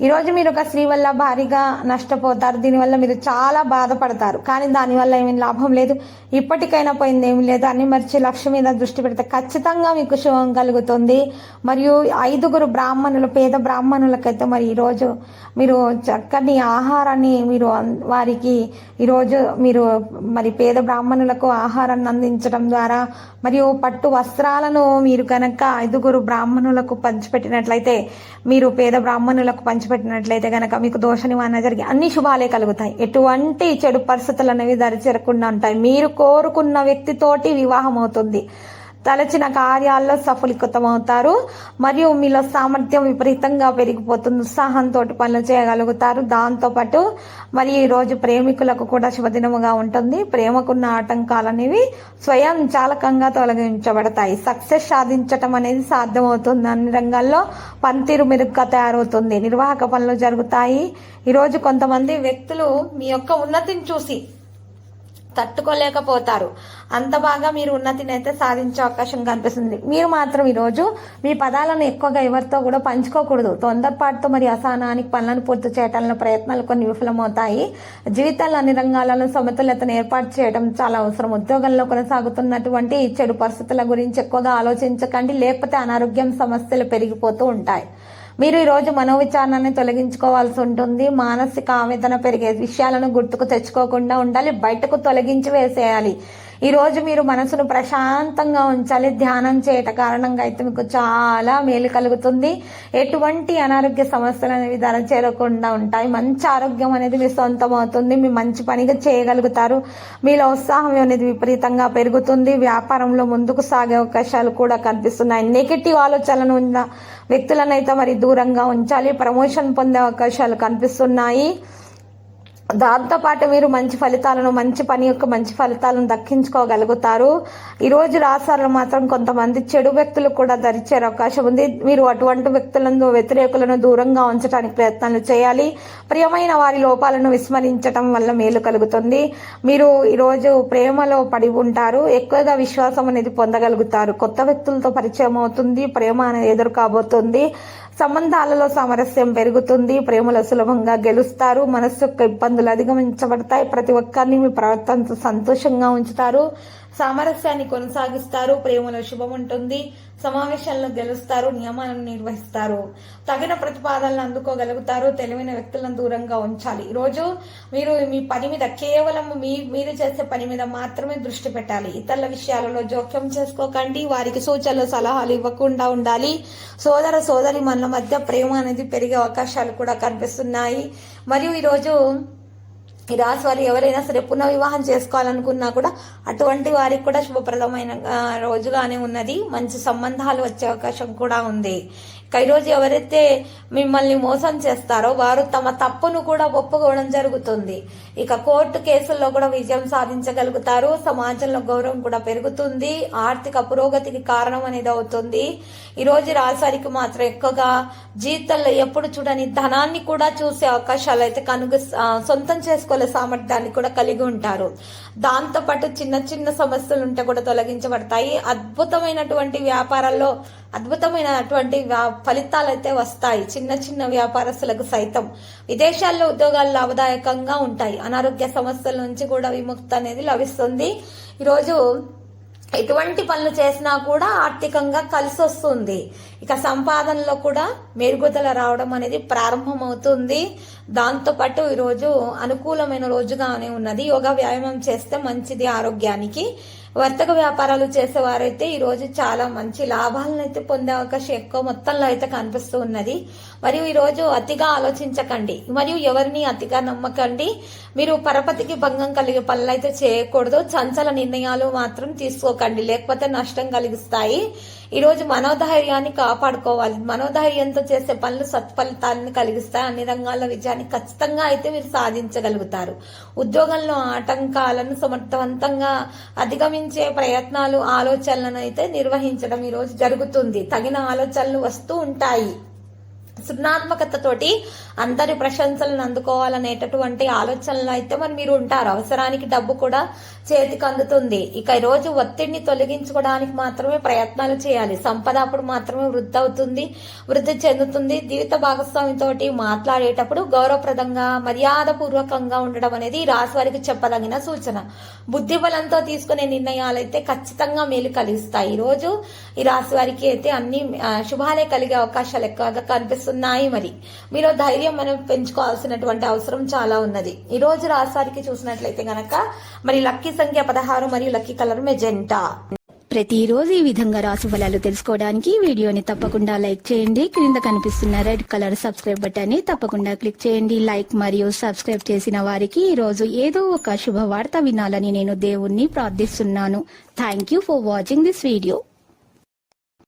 ఈరోజు మీరు ఒక స్త్రీ వల్ల భారీగా నష్టపోతారు. దీనివల్ల మీరు చాలా బాధపడతారు. కానీ దానివల్ల ఏమీ లాభం లేదు. ఇప్పటికైనా పోయింది ఏమి లేదు. అన్ని మర్చి లక్ష్యం మీద దృష్టి పెడితే ఖచ్చితంగా మీకు శుభం కలుగుతుంది. మరియు ఐదుగురు బ్రాహ్మణులు పేద బ్రాహ్మణులకైతే మరి ఈరోజు మీరు చక్కని ఆహారాన్ని మీరు వారికి ఈరోజు మీరు మరి పేద బ్రాహ్మణులకు ఆహారాన్ని అందించడం ద్వారా మరియు పట్టు వస్త్రాలను మీరు కనుక ఐదుగురు బ్రాహ్మణులకు పంచిపెట్టినట్లయితే మీరు పేద బ్రాహ్మణులకు పంచిపెట్టినట్లయితే కనుక మీకు దోష నివారణ జరిగి అన్ని శుభాలే కలుగుతాయి. ఎటువంటి చెడు పరిస్థితులు అనేవి దరిచేరకుండా ఉంటాయి. మీరు కోరుకున్న వ్యక్తితోటి వివాహం అవుతుంది. తలచిన కార్యాల్లో సఫలీకృతమవుతారు. మరియు మీలో సామర్థ్యం విపరీతంగా పెరిగిపోతుంది. ఉత్సాహంతో పనులు చేయగలుగుతారు. దాంతోపాటు మరి ఈ రోజు ప్రేమికులకు కూడా శుభదినముగా ఉంటుంది. ప్రేమకున్న ఆటంకాలు అనేవి స్వయం చాలకంగా తొలగించబడతాయి. సక్సెస్ సాధించటం అనేది సాధ్యమవుతుంది. అన్ని రంగాల్లో పనితీరు మెరుగ్గా తయారవుతుంది. నిర్వాహక పనులు జరుగుతాయి. ఈరోజు కొంతమంది వ్యక్తులు మీ యొక్క ఉన్నతిని చూసి తట్టుకోలేకపోతారు. అంత బాగా మీరు ఉన్నతిని అయితే సాధించే అవకాశం కనిపిస్తుంది. మీరు మాత్రం ఈరోజు మీ పదాలను ఎక్కువగా ఎవరితో కూడా పంచుకోకూడదు. తొందరపాటుతో మరి అసహనానికి పనులను పూర్తి చేయడంలో ప్రయత్నాలు కొన్ని విఫలమవుతాయి. జీవితాల్లో అన్ని రంగాలలో సమతుల్యతను ఏర్పాటు చేయడం చాలా అవసరం. ఉద్యోగంలో కొనసాగుతున్నటువంటి చెడు పరిస్థితుల గురించి ఎక్కువగా ఆలోచించకండి. లేకపోతే అనారోగ్యం సమస్యలు పెరిగిపోతూ ఉంటాయి. మీరు ఈరోజు మనోవిచారణని తొలగించుకోవాల్సి ఉంటుంది. మానసిక ఆవేదన పెరిగే విషయాలను గుర్తుకు తెచ్చుకోకుండా ఉండాలి. బయటకు తొలగించి వేసేయాలి. ఈరోజు మీరు మనసును ప్రశాంతంగా ఉంచాలి. ధ్యానం చేయట కారణంగా అయితే మీకు చాలా మేలు కలుగుతుంది. ఎటువంటి అనారోగ్య సమస్యలు అనేవి ధర చేరకుండా ఉంటాయి. మంచి ఆరోగ్యం అనేది మీ సొంతం అవుతుంది మీ మంచి పనిగా చేయగలుగుతారు. మీలో ఉత్సాహం అనేది విపరీతంగా పెరుగుతుంది. వ్యాపారంలో ముందుకు సాగే అవకాశాలు కూడా కనిపిస్తున్నాయి. నెగిటివ్ ఆలోచనలు ఉన్న వ్యక్తులనైతే మరి దూరంగా ఉంచాలి. ప్రమోషన్ పొందే అవకాశాలు కనిపిస్తున్నాయి. దాంతోపాటు మీరు మంచి ఫలితాలను మంచి పని యొక్క మంచి ఫలితాలను దక్కించుకోగలుగుతారు. ఈరోజు రోజు మాత్రం కొంతమంది చెడు వ్యక్తులు కూడా ధరించే అవకాశం ఉంది. మీరు అటువంటి వ్యక్తులను వ్యతిరేకులను దూరంగా ఉంచడానికి ప్రయత్నాలు చేయాలి. ప్రియమైన వారి లోపాలను విస్మరించడం వల్ల మేలు కలుగుతుంది. మీరు ఈరోజు ప్రేమలో పడి ఉంటారు. ఎక్కువగా విశ్వాసం అనేది పొందగలుగుతారు. కొత్త వ్యక్తులతో పరిచయం అవుతుంది. ప్రేమ అనేది ఎదురు కాబోతుంది సంబంధాలలో సామరస్యం పెరుగుతుంది ప్రేమలో సులభంగా గెలుస్తారు మనస్సు యొక్క ఇబ్బందులు అధిగమించబడతాయి. ప్రతి ఒక్కరిని మీ ప్రవర్తనతో సంతోషంగా ఉంచుతారు. సామరస్యాన్ని కొనసాగిస్తారు ప్రేమలో శుభం ఉంటుంది సమావేశాలను గెలుస్తారు నియమాలను నిర్వహిస్తారు. తగిన ప్రతిపాదనలు అందుకోగలుగుతారు తెలివైన వ్యక్తులను దూరంగా ఉంచాలి. ఈరోజు మీరు మీ పని మీద కేవలం మీ మీరు చేసే పని మీద మాత్రమే దృష్టి పెట్టాలి. ఇతరుల విషయాలలో జోక్యం చేసుకోకండి వారికి సూచనలు సలహాలు ఇవ్వకుండా ఉండాలి. సోదర సోదరి మన మధ్య ప్రేమ అనేది పెరిగే అవకాశాలు కూడా కనిపిస్తున్నాయి. మరియు ఈరోజు ఈ రాశి వారు ఎవరైనా సరే పునర్వివాహం చేసుకోవాలనుకున్నా కూడా అటువంటి వారికి కూడా శుభప్రదమైన రోజుగానే ఉన్నది. మంచి సంబంధాలు వచ్చే అవకాశం కూడా ఉంది. ఇక ఈరోజు ఎవరైతే మిమ్మల్ని మోసం చేస్తారో వారు తమ తప్పును కూడా ఒప్పుకోవడం జరుగుతుంది. ఇక కోర్టు కేసుల్లో కూడా విజయం సాధించగలుగుతారు. సమాజంలో గౌరవం కూడా పెరుగుతుంది. ఆర్థిక పురోగతికి కారణం అనేది అవుతుంది. ఈరోజు రోజు రాసారికి మాత్రం ఎక్కువగా జీవితంలో ఎప్పుడు చూడని ధనాన్ని కూడా చూసే అవకాశాలు అయితే కనుగ సొంతం చేసుకో చేసుకోలే సామర్థ్యాన్ని కూడా కలిగి ఉంటారు. దాంతో పాటు చిన్న చిన్న సమస్యలు ఉంటే కూడా తొలగించబడతాయి. అద్భుతమైనటువంటి వ్యాపారాల్లో అద్భుతమైనటువంటి వ్యా- ఫలితాలు అయితే వస్తాయి. చిన్న చిన్న వ్యాపారస్తులకు సైతం. విదేశాల్లో ఉద్యోగాలు లాభదాయకంగా ఉంటాయి. అనారోగ్య సమస్యల నుంచి కూడా విముక్తి అనేది లభిస్తుంది. ఈరోజు ఎటువంటి పనులు చేసినా కూడా ఆర్థికంగా కలిసి వస్తుంది ఇక సంపాదనలో కూడా మెరుగుదల రావడం అనేది ప్రారంభమవుతుంది. దాంతోపాటు ఈరోజు అనుకూలమైన రోజుగానే ఉన్నది. యోగా వ్యాయామం చేస్తే మంచిది ఆరోగ్యానికి. వర్తక వ్యాపారాలు చేసేవారైతే ఈ రోజు చాలా మంచి లాభాలను అయితే పొందే అవకాశం ఎక్కువ మొత్తంలో అయితే కనిపిస్తూ ఉన్నది. మరియు ఈ రోజు అతిగా ఆలోచించకండి. మరియు ఎవరిని అతిగా నమ్మకండి. మీరు పరపతికి భంగం కలిగే పనులు అయితే చేయకూడదు. చంచల నిర్ణయాలు మాత్రం తీసుకోకండి. లేకపోతే నష్టం కలిగిస్తాయి. ఈరోజు మనోధైర్యాన్ని కాపాడుకోవాలి. మనోధైర్యంతో చేసే పనులు సత్ఫలితాలను కలిగిస్తాయి. అన్ని రంగాల్లో విజయాన్ని ఖచ్చితంగా అయితే మీరు సాధించగలుగుతారు. ఉద్యోగంలో ఆటంకాలను సమర్థవంతంగా అధిగమించే ప్రయత్నాలు ఆలోచనలను అయితే నిర్వహించడం ఈరోజు జరుగుతుంది. తగిన ఆలోచనలు వస్తూ ఉంటాయి. సృజనాత్మకతతోటి అందరి ప్రశంసలను అందుకోవాలనేటటువంటి ఆలోచనలు అయితే మరి మీరు ఉంటారు. అవసరానికి డబ్బు కూడా చేతికి అందుతుంది. ఇక ఈ రోజు ఒత్తిడిని తొలగించుకోవడానికి మాత్రమే ప్రయత్నాలు చేయాలి. సంపద అప్పుడు మాత్రమే వృద్ధి అవుతుంది వృద్ధి చెందుతుంది. జీవిత భాగస్వామితోటి మాట్లాడేటప్పుడు గౌరవప్రదంగా మర్యాద పూర్వకంగా ఉండడం అనేది ఈ రాశి వారికి చెప్పదగిన సూచన. బుద్ధి బలంతో తీసుకునే నిర్ణయాలు అయితే ఖచ్చితంగా మేలు కలిగిస్తాయి. ఈ రోజు ఈ రాశి వారికి అయితే అన్ని శుభాలే కలిగే అవకాశాలు ఎక్కువగా కనిపిస్తుంది కనిపిస్తున్నాయి మరి. మీరు ధైర్యం మనం పెంచుకోవాల్సినటువంటి అవసరం చాలా ఉన్నది. ఈ రోజు రాశి చూసినట్లయితే గనక మరి లక్కీ సంఖ్య పదహారు మరియు లక్కీ కలర్ మెజెంటా. ప్రతిరోజు ఈ విధంగా రాశి ఫలాలు తెలుసుకోవడానికి వీడియోని తప్పకుండా లైక్ చేయండి. క్రింద కనిపిస్తున్న రెడ్ కలర్ సబ్స్క్రైబ్ బటన్ని తప్పకుండా క్లిక్ చేయండి. లైక్ మరియు సబ్స్క్రైబ్ చేసిన వారికి ఈ రోజు ఏదో ఒక శుభవార్త వినాలని నేను దేవుణ్ణి ప్రార్థిస్తున్నాను. Thank you for watching this video